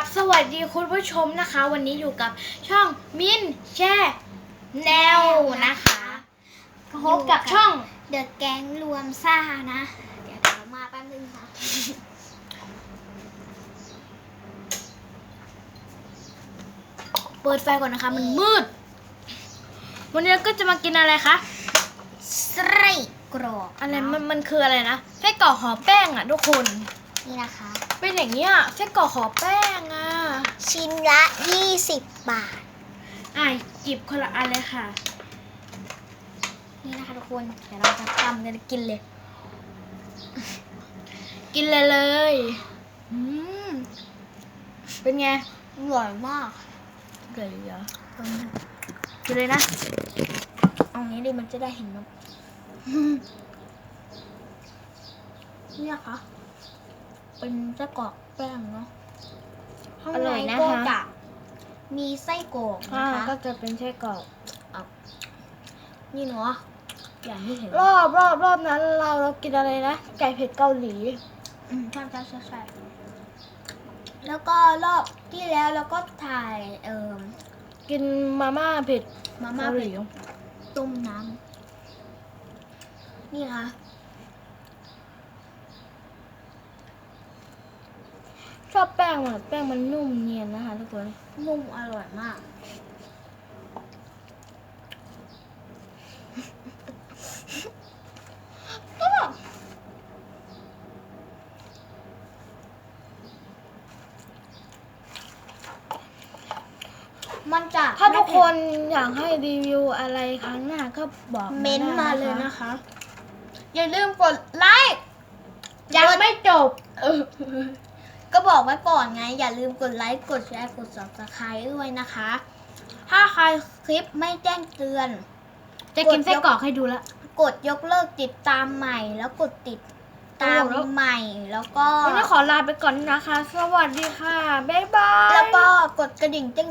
บสวัสดีคุณผู้ชมนะคะ วันนี้อยู่กับช่องมินแช่แนวนะคะพบกับช่องเดอะแก๊งรวมซ่านะ เดี๋ยวเดี๋ยวมาแป๊บนึงค่ะ เปิดไฟก่อนนะคะ มันมืด วันนี้เราก็จะมากินอะไรคะไส้กรอกอะไรมันมันคืออะไรนะไส้กรอกห่อแป้งอะทุกคนนี่นะคะ เป็นอย่างเงี้ยไส้กรอกห่อแป้งอะ ชิ้นละ 20 บาท อะจิบคนละอันเลยค่ะ นี่นะคะทุกคน เดี๋ยวเราจะทำกันกินเลย กินเลยเลยอืมเป็นไง อร่อยมากเกลือเยอะกินเลยนะ เอางี้ดิมันจะได้เห็นมันเนี่ยค่ะ เป็นไส้กรอกแป้งเนาะ ข้าง อร่ ใน อยนะ ก็ คะ จะ มีไส้กรอกอ่านะคะก็จะเป็นไส้กรอกนี่เนาะอย่างที่เห็นรอบรอบรอบนั้นเราเรากินอะไรนะไก่เผ็ดเกาหลีอืมใช่ใช่ใช่ใช่แล้วก็รอบที่แล้วเราก็ถ่ายเอ่อกินมาม่าเผ็ดมาม่าเกาหเผ็ลีดต้มน้ำนี่ค่ะ ชอบแป้งอะแป้งมันนุ่มเนียนนะคะทุกคนนุ่มอร่อยมากมันจะถ้าทุกไคนอยากให้รีวิวอะไรครั้งหน้าก็บอกเม้นต์มาได้เลยนะนะคะคะ อย่าลืมกดไลค์ยังไม่จบ ก็บอกไว้ก่อนไง อย่าลืมกดไลค์ กดแชร์ กด subscribe ด้วยนะคะ ถ้าใครคลิปไม่แจ้งเตือน จะกินไส้กรอกให้ดูละ กดยกเลิกติดตามใหม่ แล้วกดติดตามแล้วใหม่แล้วก็ วันนี้ขอลาไปก่อนนะคะ สวัสดีค่ะ บ๊ายบาย แล้วก็กดกระดิ่งแจ้ง